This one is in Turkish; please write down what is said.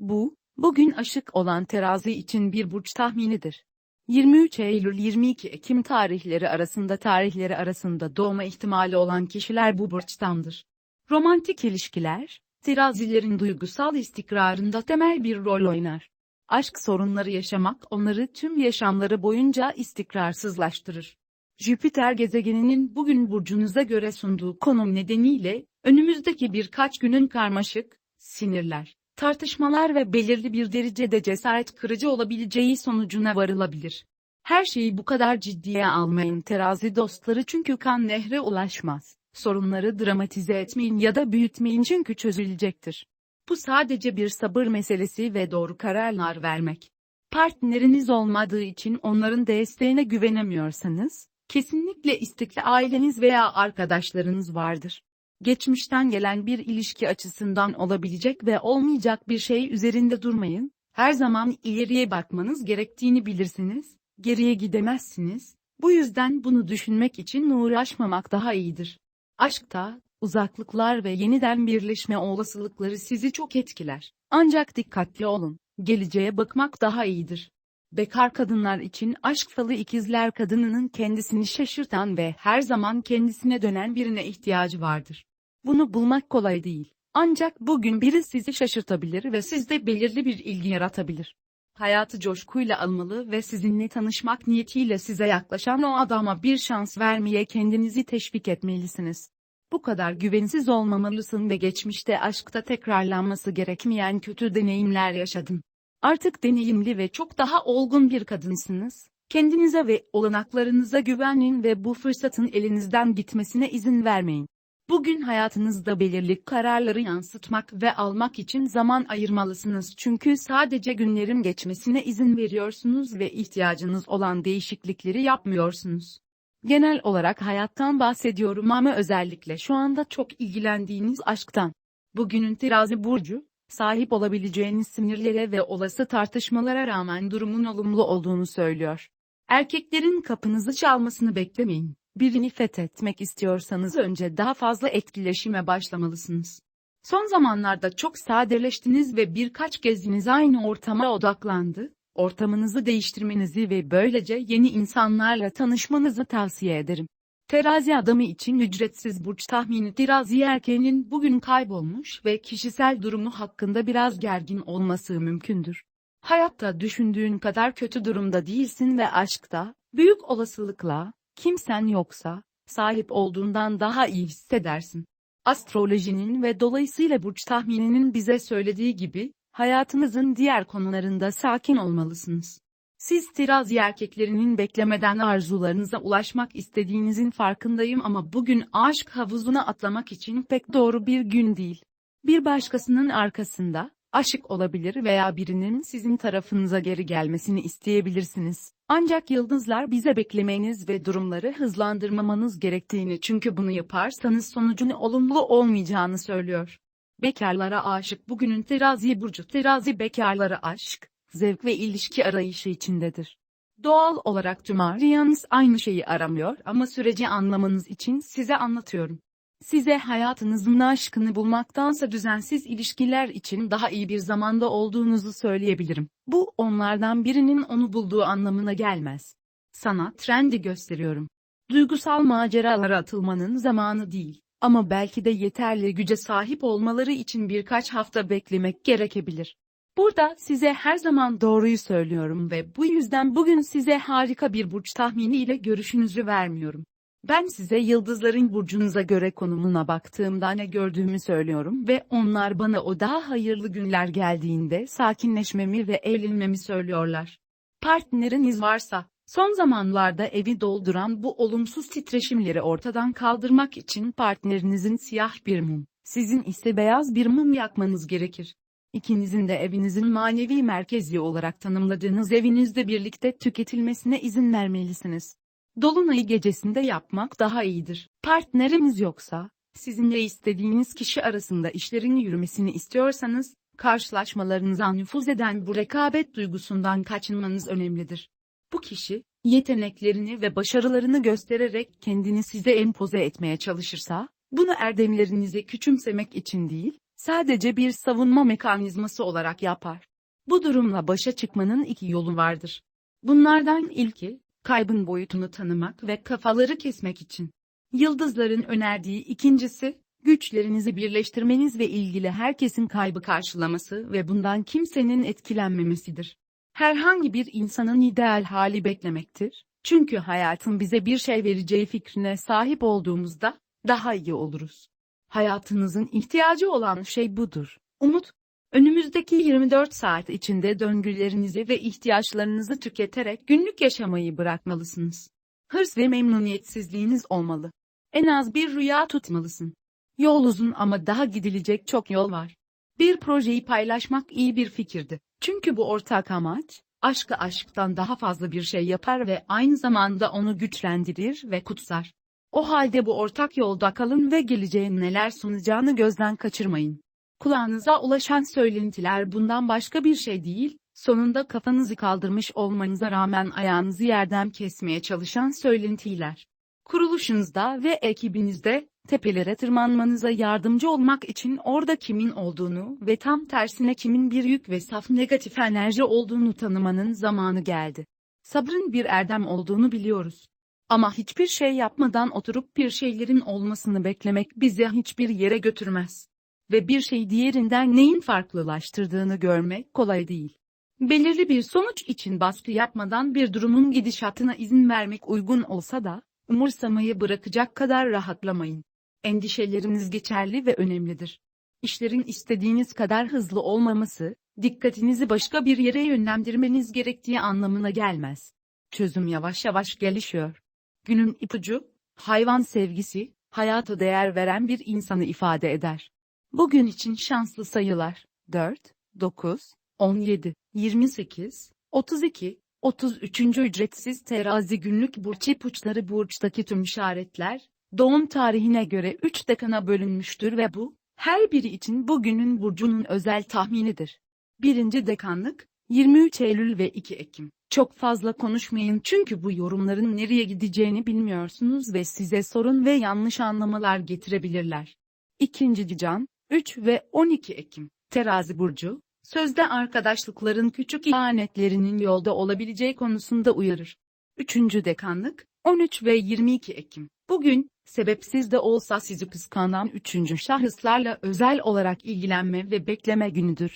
Bu, bugün aşık olan terazi için bir burç tahminidir. 23 Eylül 22 Ekim tarihleri arasında tarihleri arasında doğma ihtimali olan kişiler bu burçtandır. Romantik ilişkiler, terazilerin duygusal istikrarında temel bir rol oynar. Aşk sorunları yaşamak onları tüm yaşamları boyunca istikrarsızlaştırır. Jüpiter gezegeninin bugün burcunuza göre sunduğu konum nedeniyle, önümüzdeki birkaç günün karmaşık, sinirler, tartışmalar ve belirli bir derecede cesaret kırıcı olabileceği sonucuna varılabilir. Her şeyi bu kadar ciddiye almayın terazi dostları çünkü kan nehre ulaşmaz. Sorunları dramatize etmeyin ya da büyütmeyin çünkü çözülecektir. Bu sadece bir sabır meselesi ve doğru kararlar vermek. Partneriniz olmadığı için onların desteğine güvenemiyorsanız, kesinlikle istikli aileniz veya arkadaşlarınız vardır. Geçmişten gelen bir ilişki açısından olabilecek ve olmayacak bir şey üzerinde durmayın. Her zaman ileriye bakmanız gerektiğini bilirsiniz, geriye gidemezsiniz. Bu yüzden bunu düşünmek için uğraşmamak daha iyidir. Aşkta, uzaklıklar ve yeniden birleşme olasılıkları sizi çok etkiler. Ancak dikkatli olun, geleceğe bakmak daha iyidir. Bekar kadınlar için aşk falı ikizler kadınının kendisini şaşırtan ve her zaman kendisine dönen birine ihtiyacı vardır. Bunu bulmak kolay değil. Ancak bugün biri sizi şaşırtabilir ve sizde belirli bir ilgi yaratabilir. Hayatı coşkuyla almalı ve sizinle tanışmak niyetiyle size yaklaşan o adama bir şans vermeye kendinizi teşvik etmelisiniz. Bu kadar güvensiz olmamalısın ve geçmişte aşkta tekrarlanması gerekmeyen kötü deneyimler yaşadın. Artık deneyimli ve çok daha olgun bir kadınsınız. Kendinize ve olanaklarınıza güvenin ve bu fırsatın elinizden gitmesine izin vermeyin. Bugün hayatınızda belirli kararları yansıtmak ve almak için zaman ayırmalısınız çünkü sadece günlerin geçmesine izin veriyorsunuz ve ihtiyacınız olan değişiklikleri yapmıyorsunuz. Genel olarak hayattan bahsediyorum ama özellikle şu anda çok ilgilendiğiniz aşktan. Bugünün terazi burcu, sahip olabileceğiniz sinirlere ve olası tartışmalara rağmen durumun olumlu olduğunu söylüyor. Erkeklerin kapınızı çalmasını beklemeyin. Birini fethetmek istiyorsanız önce daha fazla etkileşime başlamalısınız. Son zamanlarda çok sadeleştiniz ve birkaç geziniz aynı ortama odaklandı. Ortamınızı değiştirmenizi ve böylece yeni insanlarla tanışmanızı tavsiye ederim. Terazi adamı için ücretsiz burç tahmini terazi erkeğinin bugün kaybolmuş ve kişisel durumu hakkında biraz gergin olması mümkündür. Hayatta düşündüğün kadar kötü durumda değilsin ve aşkta, büyük olasılıkla, kimsen yoksa, sahip olduğundan daha iyi hissedersin. Astrolojinin ve dolayısıyla burç tahmininin bize söylediği gibi, hayatınızın diğer konularında sakin olmalısınız. Siz terazi erkeklerinin beklemeden arzularınıza ulaşmak istediğinizin farkındayım ama bugün aşk havuzuna atlamak için pek doğru bir gün değil. Bir başkasının arkasında, aşık olabilir veya birinin sizin tarafınıza geri gelmesini isteyebilirsiniz. Ancak yıldızlar bize beklemeniz ve durumları hızlandırmamanız gerektiğini çünkü bunu yaparsanız sonucun olumlu olmayacağını söylüyor. Bekarlara aşık bugünün terazi burcu terazi bekarlara aşk, zevk ve ilişki arayışı içindedir. Doğal olarak tüm arayanız aynı şeyi aramıyor ama süreci anlamanız için size anlatıyorum. Size hayatınızın aşkını bulmaktansa düzensiz ilişkiler için daha iyi bir zamanda olduğunuzu söyleyebilirim. Bu onlardan birinin onu bulduğu anlamına gelmez. Sana trendi gösteriyorum. Duygusal maceralara atılmanın zamanı değil. Ama belki de yeterli güce sahip olmaları için birkaç hafta beklemek gerekebilir. Burada size her zaman doğruyu söylüyorum ve bu yüzden bugün size harika bir burç tahmini ile görüşünüzü vermiyorum. Ben size yıldızların burcunuza göre konumuna baktığımda ne gördüğümü söylüyorum ve onlar bana o daha hayırlı günler geldiğinde sakinleşmemi ve evlenmemi söylüyorlar. Partneriniz varsa, son zamanlarda evi dolduran bu olumsuz titreşimleri ortadan kaldırmak için partnerinizin siyah bir mum, sizin ise beyaz bir mum yakmanız gerekir. İkinizin de evinizin manevi merkezi olarak tanımladığınız evinizde birlikte tüketilmesine izin vermelisiniz. Dolunayı gecesinde yapmak daha iyidir. Partneriniz yoksa, sizinle istediğiniz kişi arasında işlerin yürümesini istiyorsanız, karşılaşmalarınıza nüfuz eden bu rekabet duygusundan kaçınmanız önemlidir. Bu kişi, yeteneklerini ve başarılarını göstererek kendini size empoze etmeye çalışırsa, bunu erdemlerinizi küçümsemek için değil, sadece bir savunma mekanizması olarak yapar. Bu durumla başa çıkmanın iki yolu vardır. Bunlardan ilki, kaybın boyutunu tanımak ve kafaları kesmek için. Yıldızların önerdiği ikincisi, güçlerinizi birleştirmeniz ve ilgili herkesin kaybı karşılaması ve bundan kimsenin etkilenmemesidir. Herhangi bir insanın ideal hali beklemektir. Çünkü hayatın bize bir şey vereceği fikrine sahip olduğumuzda daha iyi oluruz. Hayatınızın ihtiyacı olan şey budur. Umut. Önümüzdeki 24 saat içinde döngülerinizi ve ihtiyaçlarınızı tüketerek günlük yaşamayı bırakmalısınız. Hırs ve memnuniyetsizliğiniz olmalı. En az bir rüya tutmalısın. Yol uzun ama daha gidilecek çok yol var. Bir projeyi paylaşmak iyi bir fikirdi. Çünkü bu ortak amaç, aşkı aşktan daha fazla bir şey yapar ve aynı zamanda onu güçlendirir ve kutsar. O halde bu ortak yolda kalın ve geleceğin neler sunacağını gözden kaçırmayın. Kulağınıza ulaşan söylentiler bundan başka bir şey değil, sonunda kafanızı kaldırmış olmanıza rağmen ayağınızı yerden kesmeye çalışan söylentiler. Kuruluşunuzda ve ekibinizde, tepelere tırmanmanıza yardımcı olmak için orada kimin olduğunu ve tam tersine kimin bir yük ve saf negatif enerji olduğunu tanımanın zamanı geldi. Sabrın bir erdem olduğunu biliyoruz. Ama hiçbir şey yapmadan oturup bir şeylerin olmasını beklemek bizi hiçbir yere götürmez. Ve bir şey diğerinden neyin farklılaştırdığını görmek kolay değil. Belirli bir sonuç için baskı yapmadan bir durumun gidişatına izin vermek uygun olsa da, umursamayı bırakacak kadar rahatlamayın. Endişeleriniz geçerli ve önemlidir. İşlerin istediğiniz kadar hızlı olmaması, dikkatinizi başka bir yere yönlendirmeniz gerektiği anlamına gelmez. Çözüm yavaş yavaş gelişiyor. Günün ipucu, hayvan sevgisi, hayata değer veren bir insanı ifade eder. Bugün için şanslı sayılar 4, 9, 17, 28, 32, 33. ücretsiz terazi günlük burç ipuçları burçtaki tüm işaretler, doğum tarihine göre 3 dekana bölünmüştür ve bu, her biri için bugünün burcunun özel tahminidir. Birinci dekanlık, 23 Eylül ve 2 Ekim. Çok fazla konuşmayın çünkü bu yorumların nereye gideceğini bilmiyorsunuz ve size sorun ve yanlış anlamalar getirebilirler. İkinci Can, 3 ve 12 Ekim. Terazi Burcu, sözde arkadaşlıkların küçük ihanetlerinin yolda olabileceği konusunda uyarır. Üçüncü Dekanlık, 13 ve 22 Ekim. Bugün, sebepsiz de olsa sizi kıskanan üçüncü şahıslarla özel olarak ilgilenme ve bekleme günüdür.